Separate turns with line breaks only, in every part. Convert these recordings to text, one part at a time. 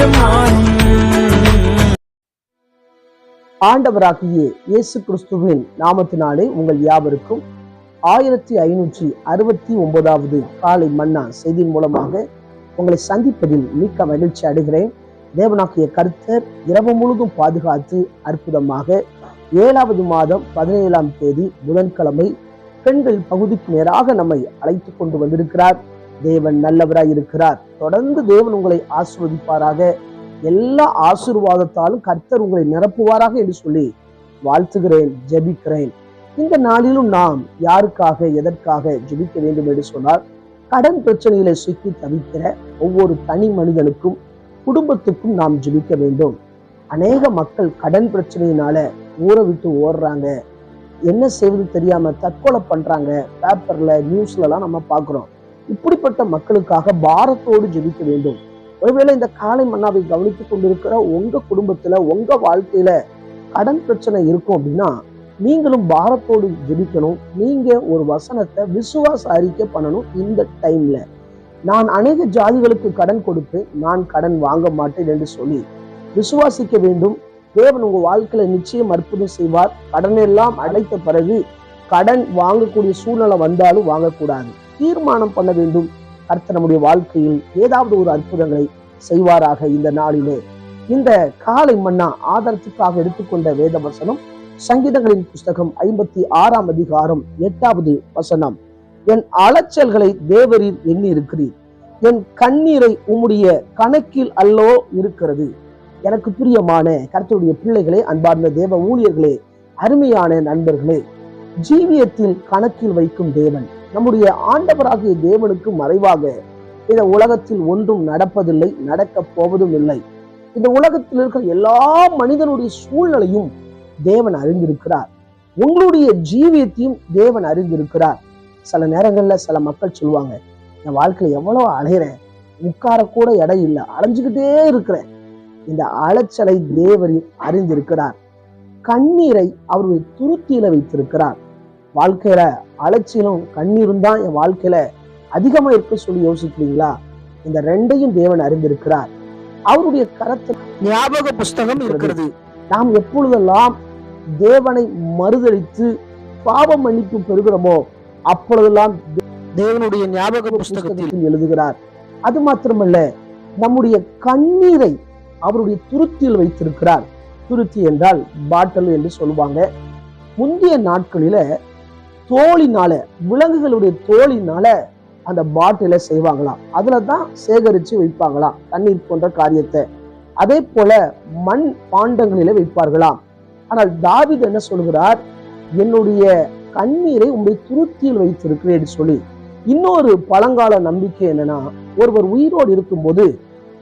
வாழ்விடம் மாறும்
ஆண்டவராகிய இயேசு கிறிஸ்துவின் நாமத்தினாலே உங்கள் யாவருக்கும் ஆயிரத்தி ஐநூற்றி அறுபத்தி ஒன்பதாவது காலை மன்னா செய்தியின் மூலமாக உங்களை சந்திப்பதில் மிக்க மகிழ்ச்சி அடைகிறேன். தேவனாக்கிய கருத்தர் இரவு முழுதும் பாதுகாத்து அற்புதமாக ஏழாவது மாதம் பதினேழாம் தேதி புதன்கிழமை பெண்கள் பகுதிக்கு நேராக நம்மை அழைத்து கொண்டு வந்திருக்கிறார். தேவன் நல்லவராய் இருக்கிறார். தொடர்ந்து தேவன் உங்களை ஆசிர்வதிப்பாராக. எல்லா ஆசீர்வாதத்தாலும் கர்த்தர் உங்களை நிரப்புவாராக என்று சொல்லி வாழ்த்துகிறேன் ஜெபிக்கிறேன். இந்த நாளிலும் நாம் யாருக்காக எதற்காக ஜெபிக்க வேண்டும் என்று சொன்னால் கடன் பிரச்சனையில சிக்கி தவிக்கிற ஒவ்வொரு தனி மனிதனுக்கும் குடும்பத்துக்கும் நாம் ஜெபிக்க வேண்டும். அநேக மக்கள் கடன் பிரச்சனையினால ஊரை விட்டு ஓடுறாங்க. என்ன செய்வது தெரியாம தற்கொலை பண்றாங்க. பேப்பர்ல நியூஸ்ல எல்லாம் நம்ம பாக்குறோம் இப்படிப்பட்ட மக்களுக்காக பாரத்தோடு ஜெபிக்க வேண்டும். ஒருவேளை இந்த காலை மன்னாவை கவனித்துக் கொண்டிருக்கிற உங்க குடும்பத்துல உங்க வாழ்க்கையில கடன் பிரச்சனை இருக்கும் அப்படின்னா நீங்களும் பாரத்தோடு ஜெபிக்கணும். நீங்க ஒரு வசனத்தை விசுவாச அறிக்கை பண்ணணும் இந்த டைம்ல. நான் அநேக ஜாதிகளுக்கு கடன் கொடுத்து நான் கடன் வாங்க மாட்டேன் என்று சொல்லி விசுவாசிக்க வேண்டும். தேவன் உங்க வாழ்க்கையில நிச்சயம் அற்புதம் செய்வார். கடன் எல்லாம் அடைத்த பிறகு கடன் வாங்கக்கூடிய சூழ்நிலை வந்தாலும் வாங்கக்கூடாது. தீர்மானம் பண்ண வேண்டும். கர்த்தர் நம்முடைய வாழ்க்கையில் ஏதாவது ஒரு அற்புதங்களை செய்வாராக இந்த நாளிலே. இந்த காலை மன்னா ஆதாரத்துக்காக எடுத்துக்கொண்ட வேத வசனம் சங்கீதங்களின் புஸ்தகம் ஐம்பத்தி ஆறாம் அதிகாரம் எட்டாவது வசனம். என் அலைச்சல்களை தேவரீர் எண்ணி இருக்கிறீர் என் கண்ணீரை உம்முடைய கணக்கில் அல்லோ இருக்கிறது. எனக்கு பிரியமான கர்த்தருடைய பிள்ளைகளே அன்பார்ந்த தேவ ஊழியர்களே அருமையான நண்பர்களே ஜீவியத்தில் கணக்கில் வைக்கும் தேவன். நம்முடைய ஆண்டவராகிய தேவனுக்கு மறைவாக இந்த உலகத்தில் ஒன்றும் நடப்பதில்லை நடக்கப் போவதும் இல்லை. இந்த உலகத்தில் இருக்கிற எல்லா மனிதனுடைய சூழ்நிலையும் தேவன் அறிந்திருக்கிறார். உங்களுடைய ஜீவியத்தையும் தேவன் அறிந்திருக்கிறார். சில நேரங்கள்ல சில மக்கள் சொல்லுவாங்க என் வாழ்க்கையில எவ்வளவு அலைகிறேன் உட்கார கூட இடம் இல்லை. அலைஞ்சுக்கிட்டே இருக்கிறேன். இந்த அலைச்சலை தேவரில் அறிந்திருக்கிறார். கண்ணீரை அவருடைய துருத்தியில வைத்திருக்கிறார். வாழ்க்கையில அலைச்சலும் கண்ணீரும் தான் என் வாழ்க்கையில அதிகமா இருக்க சொல்லி யோசிக்கிறீங்களா? இந்த ரெண்டையும் தேவன் அறிந்திருக்கிறார். அவருடைய கரத்தில் ஞாபக புஸ்தகம் இருக்கிறது. நாம் எப்பொழுதெல்லாம் தேவனை மறுதளித்து பாவ மன்னிப்பு பெறுகிறோமோ அப்பொழுதெல்லாம் தேவனுடைய ஞாபக புஸ்தகத்தில் எழுதுகிறார். அது மாத்திரமல்ல நம்முடைய கண்ணீரை அவருடைய துருத்தியில் வைத்திருக்கிறார். துருத்தி என்றால் பாட்டல் என்று சொல்லுவாங்க. முந்தைய நாட்களில தோலினால விலங்குகளுடைய தோலினால அந்த பாட்டில செய்வாங்களாம். அதுல தான் சேகரிச்சு வைப்பாங்களாம் தண்ணீர் போன்ற காரியத்தை. அதே போல மண் பாண்டங்களில வைப்பார்களாம். ஆனால் தாவீது என்ன சொல்கிறார்? என்னுடைய கண்ணீரை உங்களுடைய துருத்தியில் வைத்திருக்கிறேன் சொல்லி இன்னொரு பழங்கால நம்பிக்கை என்னன்னா ஒருவர் உயிரோடு இருக்கும்போது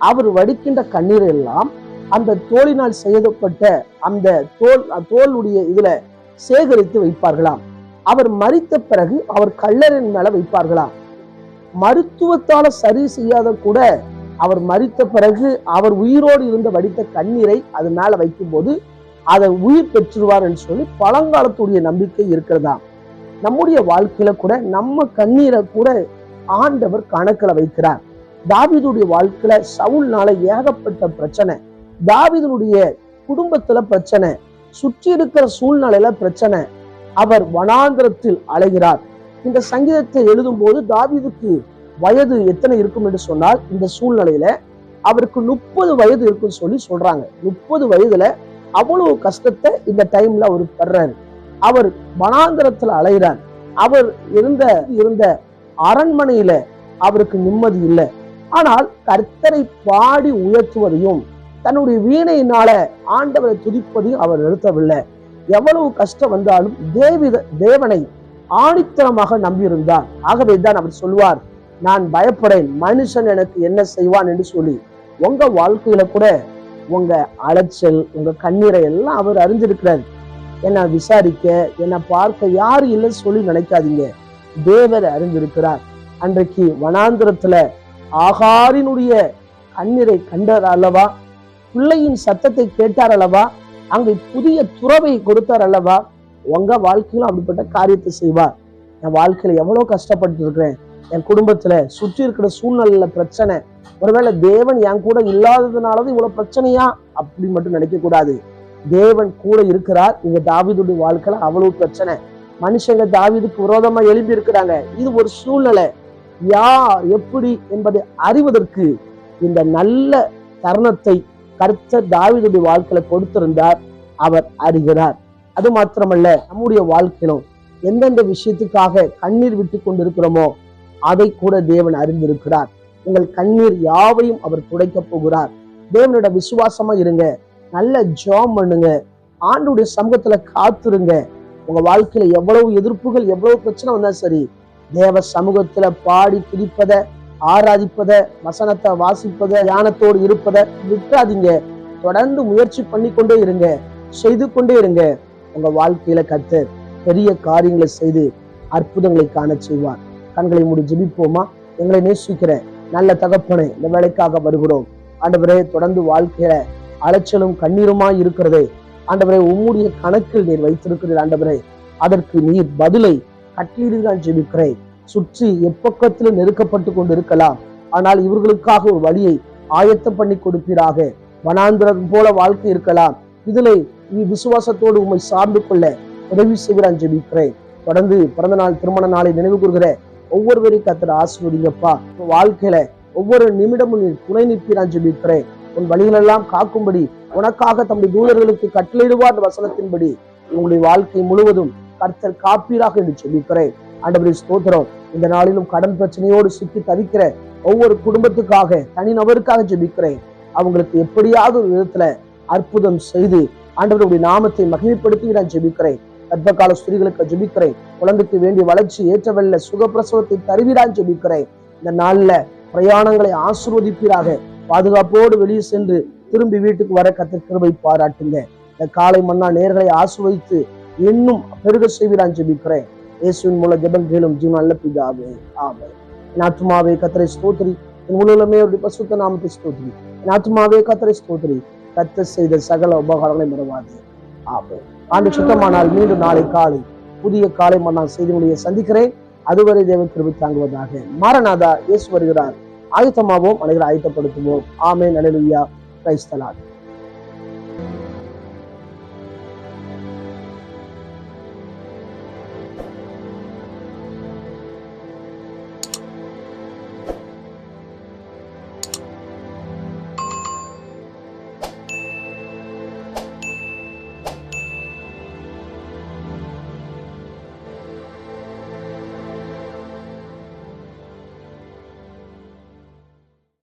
அவர் வடிக்கின்ற கண்ணீர் எல்லாம் அந்த தோளினால் செய்யப்பட்ட அந்த தோல் தோலுடைய இதுல சேகரித்து வைப்பார்களாம். அவர் மறித்த பிறகு அவர் கல்லறின் மேல வைப்பார்களா? மருத்துவத்தால சரி செய்யாத கூட அவர் மறித்த பிறகு அவர் உயிரோடு இருந்த வடித்த கண்ணீரை அது மேல வைக்கும்போது அதை உயிர் பெற்றுடுவார் என்று சொல்லி பழங்காலத்துடைய நம்பிக்கை இருக்கிறதா? நம்முடைய வாழ்க்கையில கூட நம்ம கண்ணீரை கூட ஆண்டவர் கணக்குல வைக்கிறார். தாவிதுடைய வாழ்க்கையில சவுல்னால ஏகப்பட்ட பிரச்சனை தாவிதனுடைய குடும்பத்துல பிரச்சனை சுற்றி இருக்கிற சூழ்நிலையில பிரச்சனை அவர் வனாந்திரத்தில் அலைகிறார். இந்த சங்கீதத்தை எழுதும் போது தாவிதுக்கு வயது எத்தனை இருக்கும் என்று சொன்னால் இந்த சூழ்நிலையில அவருக்கு முப்பது வயது இருக்குன்னு சொல்லி சொல்றாங்க. முப்பது வயதுல அவ்வளவு கஷ்டத்தை இந்த டைம்ல அவர் படுறாரு. அவர் வனாந்திரத்துல அலைகிறார். அவர் இருந்த இருந்த அரண்மனையில அவருக்கு நிம்மதி இல்லை. ஆனால் கர்த்தரை பாடி உயர்த்துவதையும் தன்னுடைய வீணையினால ஆண்டவரை துதிப்பதையும் அவர் நிறுத்தவில்லை. எவ்வளவு கஷ்டம் வந்தாலும் தேவித தேவனை ஆணித்தனமாக நம்பியிருந்தார். ஆகவே தான் அவர் சொல்வார் நான் பயப்படேன் மனுஷன் எனக்கு என்ன செய்வான்? என்று சொல்லி. உங்க வாழ்க்கையில கூட உங்க அலைச்சல் உங்க கண்ணீரை எல்லாம் அவர் அறிஞ்சிருக்கிறார். என்னை விசாரிக்க என்னை பார்க்க யாரு இல்லைன்னு சொல்லி நினைக்காதீங்க. தேவர் அறிந்திருக்கிறார். அன்றைக்கு வனாந்திரத்துல ஆகாரினுடைய கண்ணீரை கண்டார் அல்லவா? பிள்ளையின் சத்தத்தை கேட்டார் அல்லவா? அங்கு புதிய துறவை கொடுத்தார் அல்லவா? உங்க வாழ்க்கையிலும் அப்படிப்பட்ட காரியத்தை செய்வார். என் வாழ்க்கையில எவ்வளவு கஷ்டப்பட்டு இருக்கிறேன். என் குடும்பத்துல சுற்றி இருக்கிற சூழ்நிலையில பிரச்சனை. ஒருவேளை தேவன் என் கூட இல்லாததுனாலதான் இவ்வளவு பிரச்சனையா? அப்படி மட்டும் நினைக்க கூடாது. தேவன் கூட இருக்கிறார். இங்க தாவிதுடைய வாழ்க்கையில அவ்வளவு பிரச்சனை. மனுஷங்க தாவீதுக்கு விரோதமா எழுப்பி இருக்கிறாங்க. இது ஒரு சூழ்நிலை. யார் எப்படி என்பதை அறிவதற்கு இந்த நல்ல தருணத்தை கர்த்தர் தாவிதுடைய வாழ்க்கையில கொடுத்திருந்தார் அவர் அறிகிறார். அது மாத்திரமல்ல நம்முடைய வாழ்க்கையிலும் எந்தெந்த விஷயத்துக்காக கண்ணீர் விட்டு கொண்டிருக்கிறோமோ அதை கூட தேவன் அறிந்திருக்கிறார். உங்கள் கண்ணீர் யாவையும் அவர் துடைக்க போகிறார். தேவனோட விசுவாசமா இருங்க நல்ல ஜாம் பண்ணுங்க ஆண்டுடைய சமூகத்துல காத்துருங்க. உங்க வாழ்க்கையில எவ்வளவு எதிர்ப்புகள் எவ்வளவு பிரச்சனை வந்தா சரி தேவ சமூகத்துல பாடி துதிப்பதை ஆராதிப்பத வசனத்தை வாசிப்பத தியானத்தோடு இருப்பத விட்டுறாதீங்க. தொடர்ந்து முயற்சி பண்ணி கொண்டே இருங்க செய்து கொண்டே இருங்க. உங்க வாழ்க்கையில கத்தர் பெரிய காரியங்களை செய்து அற்புதங்களை காண செய்வார். கண்களை மூடி ஜெபிப்போமா? எங்களை நேசிக்கிற நல்ல தகப்பனை இந்த வேலைக்காக வருகிறோம். ஆண்டவரே தொடர்ந்து வாழ்க்கையில அலைச்சலும் கண்ணீருமாய் இருக்கிறதே. ஆண்டவரே உம்முடைய கணக்கில் நீர் வைத்திருக்கிறீர் ஆண்டவரே. அதற்கு நீர் பதிலை கட்டளீடுதான் ஜெபிக்கிறேன். சுற்றி எப்பக்கத்திலும் நெருக்கப்பட்டு கொண்டிருக்கலாம். ஆனால் இவர்களுக்காக ஒரு வழியை ஆயத்தம் பண்ணி கொடுப்பீராக. வனாந்திரம் போல வாழ்க்கை இருக்கலாம். இதுல நீ விசுவாசத்தோடு உண்மை சார்ந்து கொள்ள உதவி செய்கிறான் ஜெபிக்கிறேன். தொடர்ந்து பிறந்த நாள் திருமண நாளை நினைவு கூறுகிற ஒவ்வொருவரையும் கத்திர ஆசிரியப்பா வாழ்க்கையில ஒவ்வொரு நிமிடமும் நீ துணை நிற்கிறான் ஜெபிக்கிறேன். உன் வழிகளெல்லாம் காக்கும்படி உனக்காக தம்முடைய தூதர்களுக்கு கட்டளையிடுவார் வசனத்தின்படி உங்களுடைய வாழ்க்கை முழுவதும் கர்த்தர் காப்பீராக என்று சொல்லிக்கிறேன் ஆண்டவரே ஸ்தோத்திரம். இந்த நாளிலும் கடன் பிரச்சனையோடு சிக்கி தவிக்கிற ஒவ்வொரு குடும்பத்துக்காக தனிநபருக்காக ஜெபிக்கிறேன். அவங்களுக்கு எப்படியாவது ஒரு விதத்துல அற்புதம் செய்து ஆண்டவருடைய நாமத்தை மகிமைப்படுத்தி நான் ஜெபிக்கிறேன். கர்ப்பகால ஸ்திரீகளுக்கு ஜெபிக்கிறேன். குழந்தைக்கு வேண்டிய வளர்ச்சி ஏற்றவல்ல சுகப்பிரசவத்தை தருவீரான் ஜெபிக்கிறேன். இந்த நாள்ல பிரயாணங்களை ஆசிர்வதிப்பீராக. பாதுகாப்போடு வெளியே சென்று திரும்பி வீட்டுக்கு வர கத்த கிருபை பாராட்டுங்க. இந்த காலை மன்னா நேர்களை ஆசுவைத்து இன்னும் பெருக செய்வீரான் ஜெபிக்கிறேன். இயேசுவின் மூல ஜெபம் கேளும் ஜீவன் நல்ல பிதாவே ஆமே என் ஆத்மாவே கத்தரை ஸ்தோத்திரி. என் உலகமே ஒரு பசுத்த நாமத்தை ஸ்தோத்ரி என் ஆத்மாவே கத்தரை ஸ்தோத்திரி. கத்த செய்த சகல உபகாரங்களை மறவாது ஆமே. ஆண்டு சுத்தமானால் மீண்டும் நாளை காலை புதிய காலை மன்னா செய்திகளையே சந்திக்கிறேன். அதுவரை தேவன் கிருபை தாங்குவதாக. மாரநாதா இயேசு வருகிறார். ஆயுத்தமாவோம் அனைவரை ஆயத்தப்படுத்துவோம். ஆமே நலலுயா கிரைஸ்தலான்